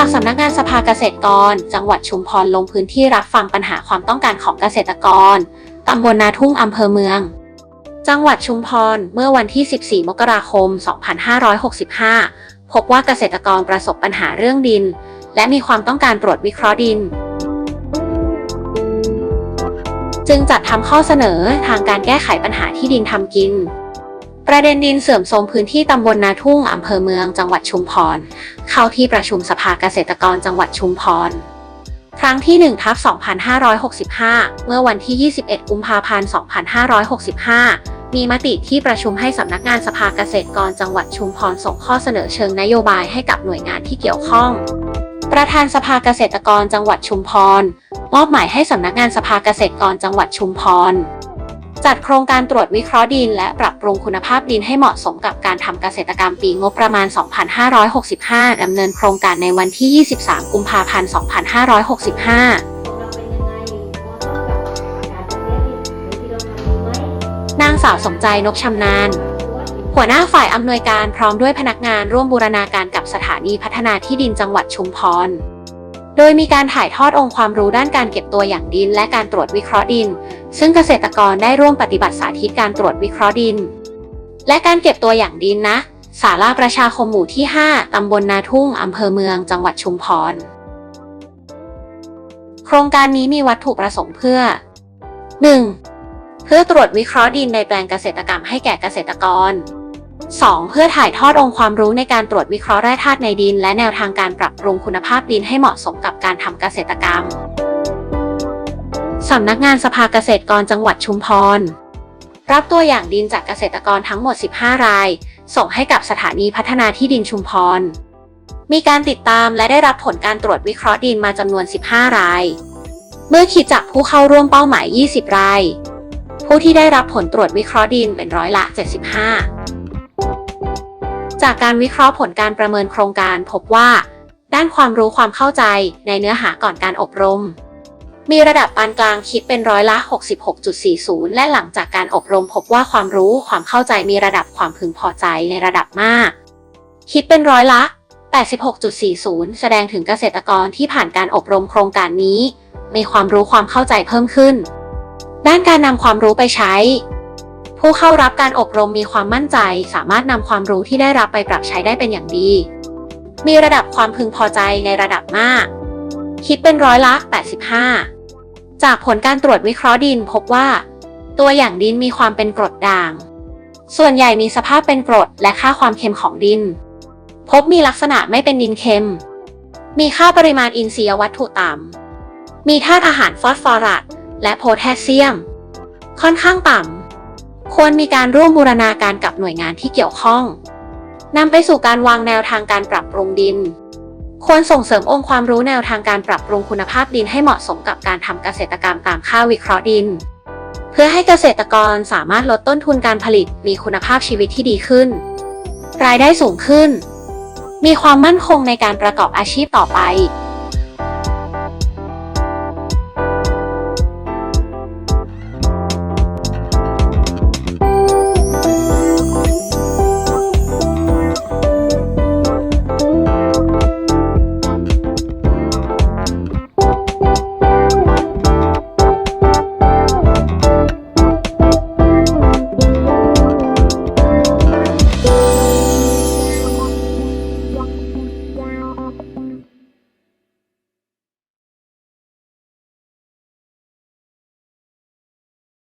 ากสำนักงานสภาเกษตรกร จังหวัดชุมพรลงพื้นที่รับฟังปัญหาความต้องการของเกษตรกรตำบลนาทุ่งอำเภอเมือง จังหวัดชุมพรเมื่อวันที่ 14 มกราคม 2565 พบว่าเกษตรกรประสบปัญหาเรื่องดิน และมีความต้องการตรวจวิเคราะห์ดิน จึงจัดทำข้อเสนอทางการแก้ไขปัญหาที่ดินทำกิน ประเด็นดินเสื่อมโทรมพื้นที่ตำบลนาทุ่งอำเภอเมืองจังหวัดชุมพร เข้าที่ประชุมสภาเกษตรกรจังหวัดชุมพร ครั้งที่1ทับ2565 เมื่อวันที่ 21 กุมภาพันธ์ 2565 มีมติที่ประชุมให้สำนักงานสภาเกษตรกรจังหวัดชุมพรส่งข้อเสนอเชิงนโยบายให้กับหน่วยงานที่เกี่ยวข้องประธานสภาเกษตรกรจังหวัดชุมพร มอบหมายให้สำนักงานสภาเกษตรกรจังหวัดชุมพร จัดโครงการตรวจวิเคราะห์ดิน และปรับปรุงคุณภาพดินให้เหมาะสมกับการทำเกษตรกรรมปีงบประมาณ 2565 ดำเนินโครงการในวันที่ 23 กุมภาพันธ์ 2565เราเป็นยังไงมอต้องกับการจัดแยกดินหรือที่เรานางสาวสมใจนกชำนาญ หัวหน้าฝ่ายอำนวยการพร้อมด้วยพนักงานร่วมบูรณาการกับสถานีพัฒนาที่ดินจังหวัดชุมพร โดยมีการถ่ายทอดองค์ความรู้ด้านการเก็บตัวอย่างดิน และการตรวจวิเคราะห์ดิน ซึ่งเกษตรกรได้ร่วมปฏิบัติสาธิตการตรวจวิเคราะห์ดิน และการเก็บตัวอย่างดินนะศาลาประชาคมหมู่ที่ 5 ตำบลนาทุ่ง อำเภอเมือง จังหวัดชุมพร โครงการนี้มีวัตถุประสงค์เพื่อ 1. เพื่อตรวจวิเคราะห์ดินในแปลงเกษตรกรรมให้แก่เกษตรกร 2. เพื่อถ่ายทอดองค์ความรู้ในการตรวจวิเคราะห์แร่ธาตุในดิน และแนวทางการปรับปรุงคุณภาพดินให้เหมาะสมกับการทำเกษตรกรรม สำนักงานสภาเกษตรกรจังหวัดชุมพร รับตัวอย่างดินจากเกษตรกรทั้งหมด 15 ราย ส่งให้กับสถานีพัฒนาที่ดินชุมพร มีการติดตามและได้รับผลการตรวจวิเคราะห์ดินมาจำนวน 15 ราย เมื่อคิดจากผู้เข้าร่วมเป้าหมาย 20 ราย ผู้ที่ได้รับผลตรวจวิเคราะห์ดินเป็นร้อยละ 75 จากการวิเคราะห์ผลการประเมินโครงการพบว่า ด้านความรู้ความเข้าใจในเนื้อหาก่อนการอบรม มีระดับปานกลางคิดเป็นร้อยละ 66.40 และหลังจากการอบรมพบว่าความรู้ความเข้าใจมีระดับความพึงพอใจในระดับมาก คิดเป็นร้อยละ 86.40 แสดงถึงเกษตรกรที่ผ่านการอบรมโครงการนี้ มีความรู้ความเข้าใจเพิ่มขึ้น ด้านการนำความรู้ไปใช้ ผู้เข้ารับการอบรมมีความมั่นใจ สามารถนำความรู้ที่ได้รับไปปรับใช้ได้เป็นอย่างดี มีระดับความพึงพอใจในระดับมาก คิดเป็นร้อยละ 85 จากผลการตรวจวิเคราะห์ดินพบว่า ตัวอย่างดินมีความเป็นกรดด่าง ส่วนใหญ่มีสภาพเป็นกรดและค่าความเค็มของดิน พบมีลักษณะไม่เป็นดินเค็ม มีค่าปริมาณอินทรียวัตถุต่ำมีธาตุอาหารฟอสฟอรัสและโพแทสเซียม ค่อนข้างต่ำ ควรมีการร่วมบูรณาการกับหน่วยงานที่เกี่ยวข้องนำไปสู่การวางแนวทางการปรับปรุงดิน ควรส่งเสริมองค์ความรู้แนวทางการปรับปรุงคุณภาพดินให้เหมาะสมกับการทำเกษตรกรรมตามค่าวิเคราะห์ดิน เพื่อให้เกษตรกรสามารถลดต้นทุนการผลิตมีคุณภาพชีวิตที่ดีขึ้น รายได้สูงขึ้น มีความมั่นคงในการประกอบอาชีพต่อไป